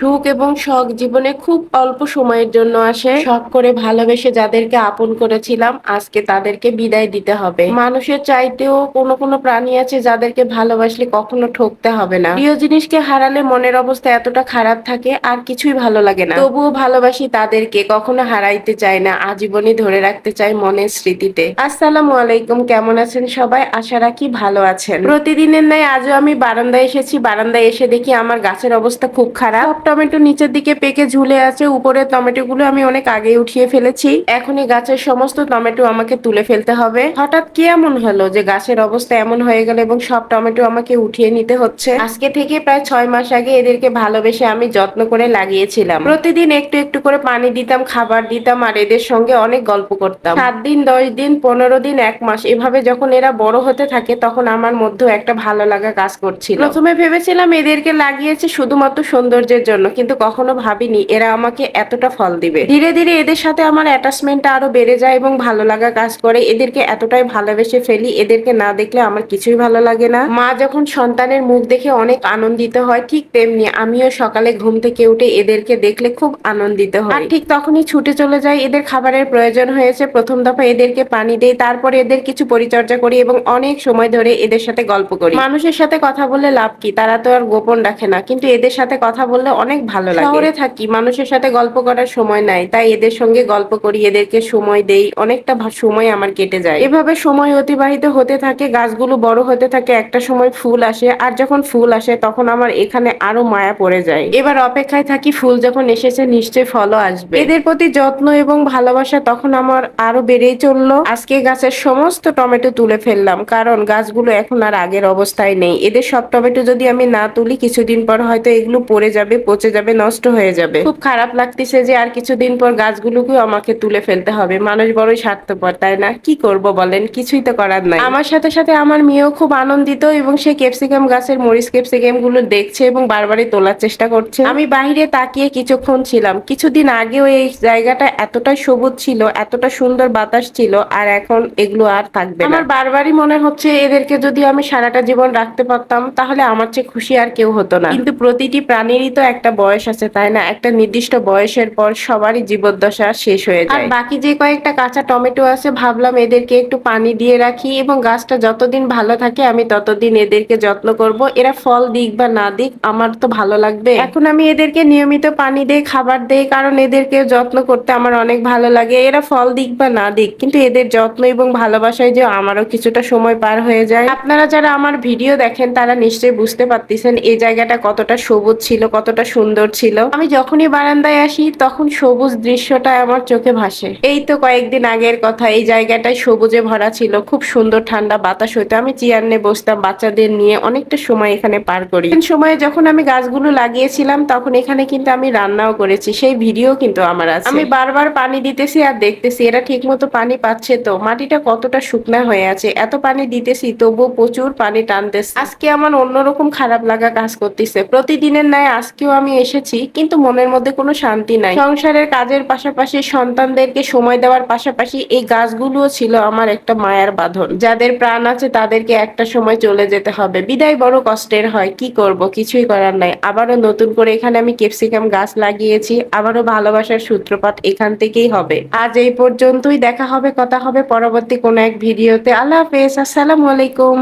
সুখ এবং শখ জীবনে খুব অল্প সময়ের জন্য আসে। শখ করে ভালোবেসে যাদেরকে আপন করেছিলাম, আজকে তাদেরকে বিদায় দিতে হবে। মানুষের চাইতেও কোনো কোনো প্রাণী আছে যাদেরকে ভালোবাসলে কখনো ঠকতে হবে না। প্রিয় জিনিসকে হারালে মনের অবস্থা এতটা খারাপ থাকে, আর কিছুই ভালো লাগে না। তবুও ভালোবাসি তাদেরকে, কখনো হারাইতে চাই না, আজীবনই ধরে রাখতে চাই মনের স্মৃতিতে। আসসালামু আলাইকুম, কেমন আছেন সবাই? আশা রাখি ভালো আছেন। প্রতিদিনের ন্যায় আজও আমি বারান্দায় এসেছি। বারান্দায় এসে দেখি আমার গাছের অবস্থা খুব খারাপ। টমেটো নিচের দিকে পেকে ঝুলে আছে উপরে টমেটো গুলো আমি অনেক আগে উঠিয়ে ফেলেছি। এখন এই গাছের সমস্ত টমেটো আমাকে তুলে ফেলতে হবে। হঠাৎ কি এমন হলো যে গাছের অবস্থা এমন হয়ে গেল এবং সব টমেটো আমাকে উঠিয়ে নিতে হচ্ছে? আজকে থেকে প্রায় ছয় মাস আগে এদেরকে ভালোবেসে আমি যত্ন করে লাগিয়েছিলাম। প্রতিদিন একটু একটু করে পানি দিতাম, খাবার দিতাম আর এদের সঙ্গে অনেক গল্প করতাম। সাত দিন, দশ দিন, পনেরো দিন, এক মাস এভাবে যখন এরা বড় হতে থাকে তখন আমার মধ্যেও একটা ভালো লাগা কাজ করছিল। প্রথমে ভেবেছিলাম এদেরকে লাগিয়েছে শুধুমাত্র সৌন্দর্যের জন্য। কিন্তু কখনো ভাবিনি এরা আমাকে এতটা ফল দিবে। ধীরে ধীরে এদের সাথে আমার অ্যাটাচমেন্টটা আরও বেড়ে যায় এবং ভালো লাগা কাজ করে। এদেরকে এতটাই ভালোবেসে ফেলি, এদেরকে না দেখলে আমার কিছুই ভালো লাগে না। মা যখন সন্তানের মুখ দেখে অনেক আনন্দিত হয়, ঠিক তেমনি আমিও সকালে ঘুম থেকে উঠে এদেরকে দেখলে খুব আনন্দিত হই। আর ঠিক তখনই ছুটে চলে যায় এদের খাবারের প্রয়োজন হয়েছে। প্রথম দফা এদেরকে পানি দেই, তারপরে এদের কিছু পরিচর্যা করি এবং অনেক সময় ধরে এদের সাথে গল্প করি। মানুষের সাথে কথা বলে লাভ কি? তারা তো আর গোপন রাখে না। কিন্তু এদের সাথে কথা বললে অনেক ভালো লাগে। শহরে থাকি, মানুষের সাথে গল্প করার সময় নাই, তাই এদের সঙ্গে গল্প করি, এদেরকে সময় দেই, অনেকটা সময় আমার কেটে যায়। এভাবে সময় অতিবাহিত হতে থাকে, গাছগুলো বড় হতে থাকে, একটা সময় ফুল আসে, আর যখন ফুল আসে, তখন আমার এখানে আরও মায়া পড়ে যায়। এবার অপেক্ষায় থাকি, ফুল যখন এসেছে, নিশ্চয়ই ফলও আসবে। এদের প্রতি যত্ন এবং ভালোবাসা তখন আমার আরও বেড়েই চলল। আজকে গাছের সমস্ত টমেটো তুলে ফেললাম, কারণ গাছগুলো এখন আর আগের অবস্থায় নেই। এদের সব টমেটো যদি আমি না তুলি, কিছুদিন পর হয়তো এগুলো পড়ে যাবে পচে যাবে নষ্ট হয়ে যাবে। খুব খারাপ লাগতেছে যে আর কিছুদিন পর গাছগুলোকেও আমাকে তুলে ফেলতে হবে। মানুষ বড়ই স্বার্থপর তাই না? কি করব বলেন? কিছুই তো করার নাই। আমার সাথে সাথে আমার মেয়েও খুব আনন্দিত এবং সে ক্যাপসিকাম গাছের মরিচ ক্যাপসিকামগুলো দেখছে এবং বারবারই তোলার চেষ্টা করছে। আমি বাইরে তাকিয়ে কিছুক্ষণ ছিলাম। কিছুদিন আগেও এই জায়গাটা এতটা সবুজ ছিল এতটা সুন্দর বাতাস ছিল আর এখন এগুলো আর থাকবে না। আমার বারবারই মনে হচ্ছে এদেরকে যদি আমি সারাটা জীবন রাখতে পারতাম তাহলে আমার চেয়ে খুশি আর কেউ হতো না। কিন্তু প্রতিটি প্রাণীরই তো একটা বয়স আছে তাই না? একটা নির্দিষ্ট বয়সের পর সবারই জীবদ্দশা শেষ হয়ে যায়। আর বাকি যে কয়েকটা কাঁচা টমেটো আছে ভাবলাম এদেরকে একটু পানি দিয়ে রাখি এবং গাছটা যতদিন ভালো থাকে আমি ততদিন এদেরকে যত্ন করব। এরা ফল দিক বা না দিক আমার তো ভালো লাগবে। এখন আমি এদেরকে নিয়মিত পানি দেই খাবার দেই কারণ এদেরকে যত্ন করতে আমার অনেক ভালো লাগে। এরা ফল দিক বা না দিক কিন্তু এদের যত্ন এবং ভালোবাসায় যে আমারও কিছুটা সময় পার হয়ে যায়। আপনারা যারা আমার ভিডিও দেখেন তারা নিশ্চয়ই বুঝতে পারতেছেন এই জায়গাটা কতটা সবুজ ছিল কতটা সুন্দর ছিল। আমি যখনই বারান্দায় আসি, তখন সবুজ দৃশ্যটা আমার চোখে ভাসে। এই তো কয়েকদিন আগের কথা, এই জায়গাটায় সবুজে ভরা ছিল, খুব সুন্দর ঠান্ডা বাতাস হইতো। আমি চেয়ার নিয়ে বসতাম, বাচ্চাদের নিয়ে অনেকটা সময় এখানে পার করি। সময়ে যখন আমি গাছগুলো লাগিয়েছিলাম, তখন এখানে কিন্তু আমি রান্নাও করেছি, সেই ভিডিও কিন্তু আমার আছে। আমি বারবার পানি দিতেছি আর দেখতেছি, এরা ঠিক মতো পানি পাচ্ছে তো। মাটিটা কতটা শুকনা হয়ে আছে, এত পানি দিতেছি, তবুও প্রচুর পানি টানতেছে। আজকে আমার অন্যরকম খারাপ লাগা কাজ করতেছে। প্রতিদিনের ন্যায় আজকেও আমি এসেছি, কিন্তু মনের মধ্যে কোনো শান্তি নাই। সংসারের কাজের পাশাপাশি সন্তানদেরকে সময় দেওয়ার পাশাপাশি এই গাছগুলোও ছিল আমার একটা মায়ার বাঁধন। যাদের প্রাণ আছে তাদেরকে একটা সময় চলে যেতে হবে। বিদায় বড় কষ্টের হয়, কি করব? কিছুই করার নাই। আবারও নতুন করে এখানে আমি ক্যাপসিকাম গাছ লাগিয়েছি, আবারও ভালোবাসার সূত্রপাত এখান থেকেই হবে। আজ এই পর্যন্তই, দেখা হবে, কথা হবে পরবর্তী কোনো এক ভিডিওতে। আল্লাহ হাফেজ, আসসালামু আলাইকুম।